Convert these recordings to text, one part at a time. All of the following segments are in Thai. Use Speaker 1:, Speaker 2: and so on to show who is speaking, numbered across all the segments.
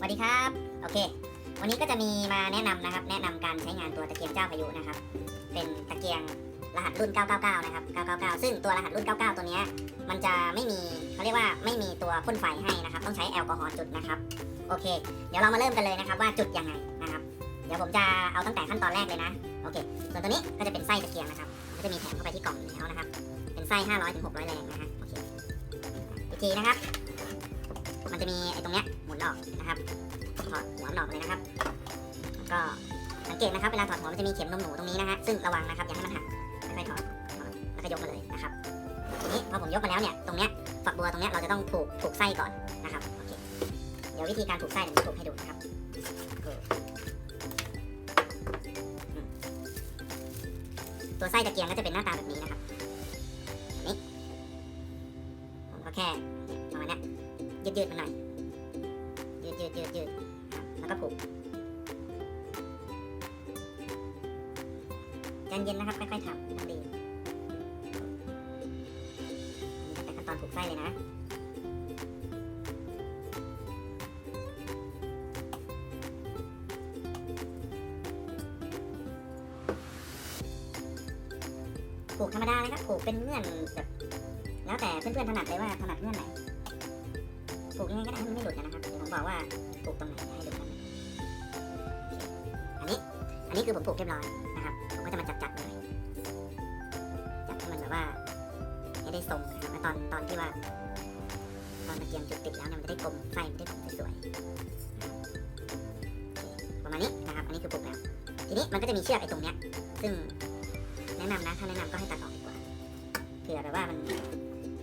Speaker 1: สวัสดีครับ โอเค วันนี้ก็จะมีมาแนะนำนะครับ แนะนำการใช้งานตัวตะเกียงเจ้าพายุนะครับ เป็นตะเกียงรหัสรุ่น 999 นะครับ 999 ซึ่งตัวรหัสรุ่น 99 ตัวนี้มันจะไม่มีเขาเรียกว่าไม่มีตัวพ่นไฟให้นะครับ ต้องใช้แอลกอฮอล์จุดนะครับ โอเค เดี๋ยวเรามาเริ่มกันเลยนะครับว่าจุดยังไงนะครับ เดี๋ยวผมจะเอาตั้งแต่ขั้นตอนแรกเลยนะ โอเค ส่วนตัวนี้ก็จะเป็นไส้ตะเกียงนะครับ ก็จะมีแถมเข้าไปที่กล่องอยู่แล้วนะครับ เป็นไส้ 500-600 แรงนะฮะ โอเค วิธีนะครับ มันจะมีไอ้ตรงเนี้ยหมุนออกนะครับถอดหัวมันออกเลยนะครับก็สังเกตนะครับเวลาถอดหัวมันจะมีเข็มนมหนูตรงนี้นะฮะซึ่งระวังนะครับอย่าให้มันหักค่อยๆถอดแล้วก็ยกมาเลยนะครับทีนี้พอผมยกมาแล้วเนี่ยตรงเนี้ยฝักบัวตรงเนี้ยเราจะต้องผูกผูกไส้ก่อนนะครับโอเคเดี๋ยววิธีการผูกไส้เดี๋ยวผมผูกให้ดูนะครับตัวไส้ตะเกียงก็จะเป็นหน้าตาแบบนี้นะครับ ยืดๆมันหน่อยยืดยืดยืดยืดแล้วก็ผูกใจเย็นนะครับค่อยๆทำต้องดีอันนี้ตั้งแต่ขั้นตอนผูกไส้เลยนะผูกธรรมดาเลยครับผูกเป็นเงื่อนแบบแล้วแต่เพื่อนๆถนัดเลยว่าถนัดเงื่อนไหน ปลูกยังไงก็ได้ให้มันไม่หลุดนะครับเดี๋ยวผมบอกว่าปลูกตรงไหนให้ดูกันอันนี้ อันนี้คือผมปลูกเรียบร้อยนะครับ ผมก็จะมาจับจับๆหน่อยจับให้มันแบบว่าให้ได้ทรงนะครับตอนตอนที่ว่า ตอนตะเกียงจุดติดแล้วเนี่ยมันจะได้กลมไส้มันได้กลมสวยๆประมาณนี้นะครับ อันนี้คือปลูกแล้ว ทีนี้มันก็จะมีเชือกไอ้ตรงเนี้ย ซึ่งแนะนำนะ ถ้าแนะนำก็ให้ตัดออกดีกว่าเผื่อแบบว่ามัน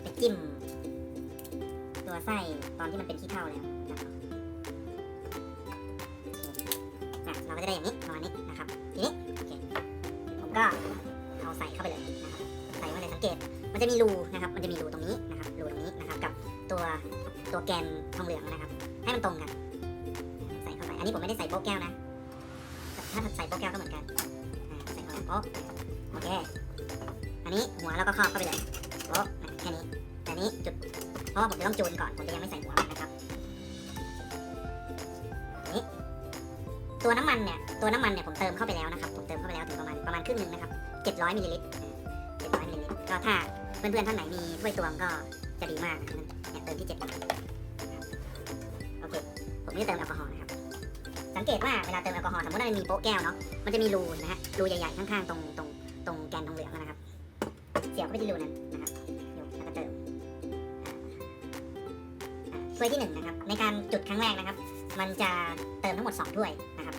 Speaker 1: ไปจิ้ม ตัวไส้ตอนที่มันเป็นขี้เถ้าแล้วนะครับเราก็จะได้อย่างนี้ประมาณนี้นะครับ ทีนี้โอเคผมก็เอาใส่เข้าไปเลยนะครับใส่เข้าไปเลยสังเกต มันจะมีรูนะครับ มันจะมีรูตรงนี้นะครับ รูตรงนี้นะครับ กับตัวตัวแกนทองเหลืองนะครับ ให้มันตรงกัน ใส่เข้าไป อันนี้ผมไม่ได้ใส่โป๊กแก้วนะ ถ้าใส่โป๊กแก้วก็เหมือนกัน ใส่เข้าไปโป๊กโอเค อันนี้หัวเราก็ครอบเข้าไปเลยโป๊กแค่นี้แต่นี้จุด เพราะว่าผมจะต้องจูนก่อน ผมจะยังไม่ใส่หัวนะครับนี่ตัวน้ำมันเนี่ย ตัวน้ำมันเนี่ยผมเติมเข้าไปแล้วนะครับ ผมเติมเข้าไปแล้วถึงประมาณประมาณครึ่งหนึงนะครับ700มิลลิลิตร700มิลลิลิตร ก็ถ้าเพื่อนๆท่านไหนมีถ้วยตวงก็จะดีมากนะครับเนี่ยเติมที่7โอเค ผมไม่ได้เติมแอลกอฮอล์นะครับ สังเกตว่าเวลาเติมแอลกอฮอล์สมมติว่ามันมีโป๊ะแก้วเนาะ มันจะมีรูนะฮะ รูใหญ่ๆข้างๆตรงตรงตรงแกนทองเหลืองนะครับ เสียบเข้าไปที่รูนั้นนะครับ ถ้วยที่หนึ่งนะครับในการจุดครั้งแรกนะครับ มันจะเติมทั้งหมด 2 ถ้วยนะครับ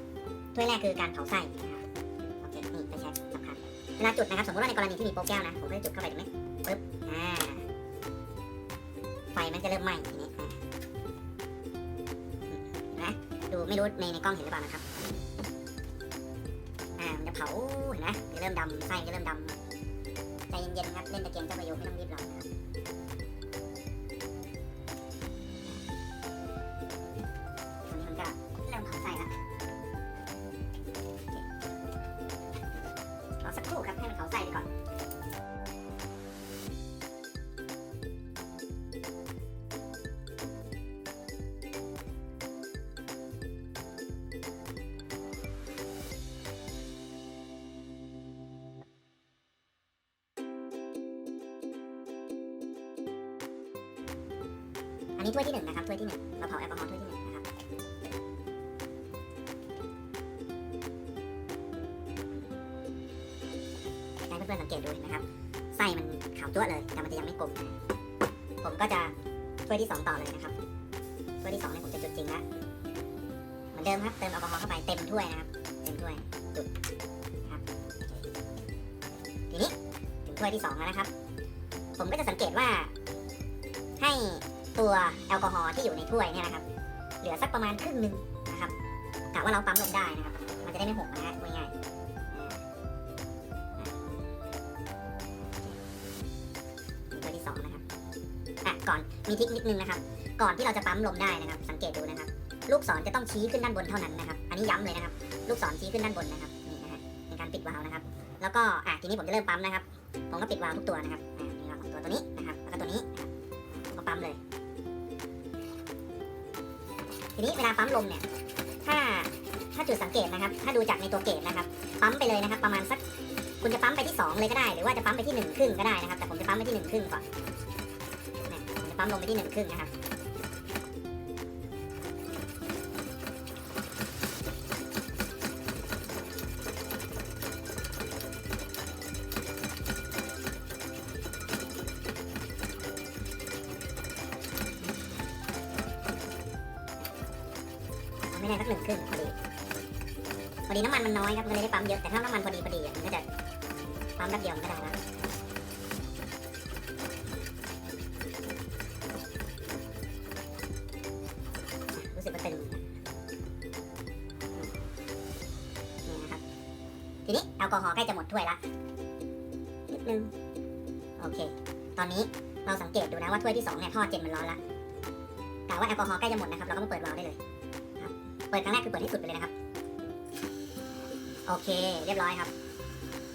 Speaker 1: ถ้วยแรกคือการเผาไส้นะครับโอเคนี่ไปใช้สำคัญเวลาจุดนะครับสมมติว่าในกรณีที่มีโป๊กแก้วนะผมก็จะจุดเข้าไปตรงนี้ปึ๊บอ่าไฟมันจะเริ่มไหม้ทีนี้นไหมดูไม่รู้ในในกล้องเห็นหรือเปล่านะครับอ่ามันจะเผาเห็นไหมจะเริ่มดำไส้จะเริ่มดำใจเย็นๆครับเล่นตะเกียงเจ้าประโยชน์ไม่ต้องรีบร้อน นี้ถ้วยที่หนึ่งนะครับถ้วยที่หนึ่งเราเผาแอลกอฮอล์ถ้วยที่หนึ่งนะครับให้เพื่อนๆสังเกตดูนะครับ ไส้มันขาวจั๊วเลย แต่มันจะยังไม่กลมนะผมก็จะถ้วยที่สองต่อเลยนะครับถ้วยที่สองเนี่ยผมจะจุดจริงล้วเหมือนเดิมครับเติมแอลกอฮอล์เข้าไปเต็มถ้วยนะครับ เต็มถ้วยจุดครับทีนี้ถึงถ้วยที่สองแล้วนะครับ ผมก็จะสังเกตว่าให้ ตัวแอลกอฮอล์ที่อยู่ในถ้วยเนี่ยนะครับ เหลือสักประมาณครึ่งหนึ่งนะครับกะว่าเราปั๊มลมได้นะครับ มันจะได้ไม่หกนะฮะง่ายๆตัวที่สองนะครับอะก่อนมีทิคนิดนึงนะครับ ก่อนที่เราจะปั๊มลมได้นะครับ สังเกตดูนะครับ ลูกศรจะต้องชี้ขึ้นด้านบนเท่านั้นนะครับ อันนี้ย้ำเลยนะครับ ลูกศรชี้ขึ้นด้านบนนะครับนี่นะฮะในการปิดวาล์วนะครับ แล้วก็อะทีนี้ผมจะเริ่มปั๊มนะครับ ผมก็ปิดวาล์วทุกตัวนะครับอ่านี่เราของตัวตัวนี้นะครับ แล้วก็ตัวนี้นะครับผมก็ปั๊มเลย ทีนี้เวลาปั๊มลมเนี่ย ถ้าถ้าจุดสังเกตนะครับ ถ้าดูจากในตัวเกจนะครับ ปั๊มไปเลยนะครับ ประมาณสัก คุณจะปั๊มไปที่ 2 เลยก็ได้ หรือว่าจะปั๊มไปที่1ครึ่งก็ได้นะครับ แต่ผมจะปั๊มไปที่1ครึ่งก่อนผมจะปั๊มลมไปที่1ครึ่งนะครับ ไม่ได้สักหนึ่งครึ่งพอดีพอดีน้ำมันมันน้อยครับมันเลยได้ปั๊มเยอะแต่ถ้าน้ำมันพอดีพอดีอะมันก็จะปั๊มแป๊บเดียวมันก็ได้แล้วรู้สึกว่าตึงนี่นะครับทีนี้แอลกอฮอล์ใกล้จะหมดถ้วยละนิดนึงโอเค ตอนนี้เราสังเกตดูนะว่าถ้วยที่สองเนี่ยท่อเจนมันร้อนละกะว่าแอลกอฮอล์ใกล้จะหมดนะครับเราก็มาเปิดวาล์วได้เลย เปิดครั้งแรกคือเปิดให้สุดไปเลยนะครับ โอเค เรียบร้อยครับ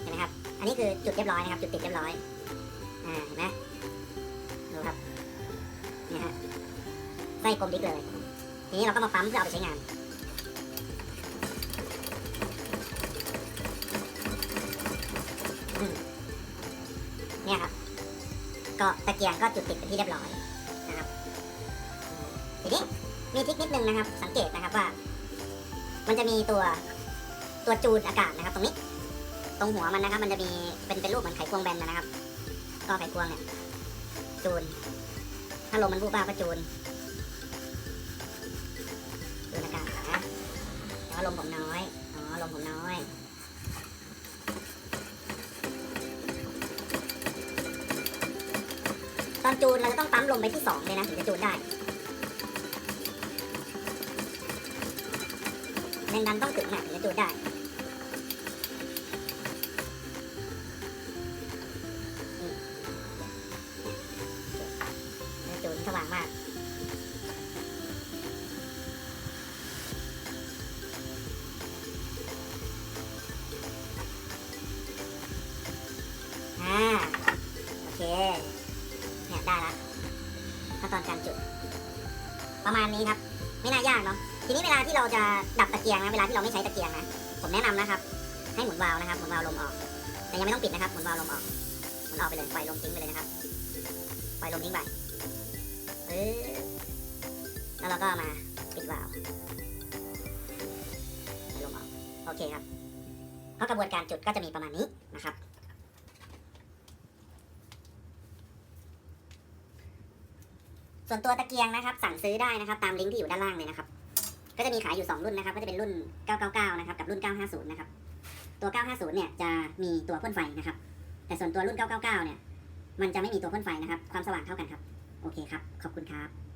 Speaker 1: เห็นไหมครับ อันนี้คือจุดเรียบร้อยนะครับ จุดติดเรียบร้อย อ่า เห็นไหมดูครับ นี่ฮะ ไส้กลมดิกเลย ทีนี้เราก็มาปั๊มเพื่อเอาไปใช้งานเนี่ยครับ ก็ตะเกียงก็จุดติดเป็นที่เรียบร้อยนะครับ ทีนี้ มีทริคนิดนึงนะครับ สังเกตนะครับว่า มันจะมีตัวตัวจูนอากาศนะครับ ตรงนี้ ตรงหัวมันนะครับ มันจะมีเป็นเป็นรูปเหมือนไขควงแบนนะครับ ก็ไขควงเนี่ยจูน ถ้าลมมันวูบวาก็จูนจูนอากาศนะแต่ว่าลมผมน้อยอ๋อลมผมน้อยตอนจูนเราจะต้องปั๊มลมไปที่สองเลยนะถึงจะจูนได้ แรงดันต้องถึงนะถึงจะจูนได้จูนสว่างมากอ่าโอเคเนี่ยได้ละขั้นตอนการจุด ประมาณนี้ครับ ไม่น่ายากเนาะ ทีนี้เวลาที่เราจะดับตะเกียงนะเวลาที่เราไม่ใช้ตะเกียงนะผมแนะนำนะครับ ให้หมุนวาล์วนะครับหมุนวาล์วลมออก แต่ยังไม่ต้องปิดนะครับหมุนวาล์วลมออกหมุนออกไปเลยปล่อยลมทิ้งไปเลยนะครับปล่อยลมทิ้งไปแล้วเราก็มาปิดวาล์วปล่อยลมออกโอเคครับเพราะกระบวนการจุดก็จะมีประมาณนี้นะครับส่วนตัวตะเกียงนะครับ สั่งซื้อได้นะครับ ตามลิงก์ที่อยู่ด้านล่างเลยนะครับ ก็จะมีขายอยู่ 2 รุ่นนะครับ ก็จะเป็นรุ่น 999 นะครับ กับรุ่น 950 นะครับ ตัว 950 เนี่ยจะมีตัวพ่นไฟนะครับ แต่ส่วนตัวรุ่น 999 เนี่ย มันจะไม่มีตัวพ่นไฟนะครับ ความสว่างเท่ากันครับ โอเคครับ ขอบคุณครับ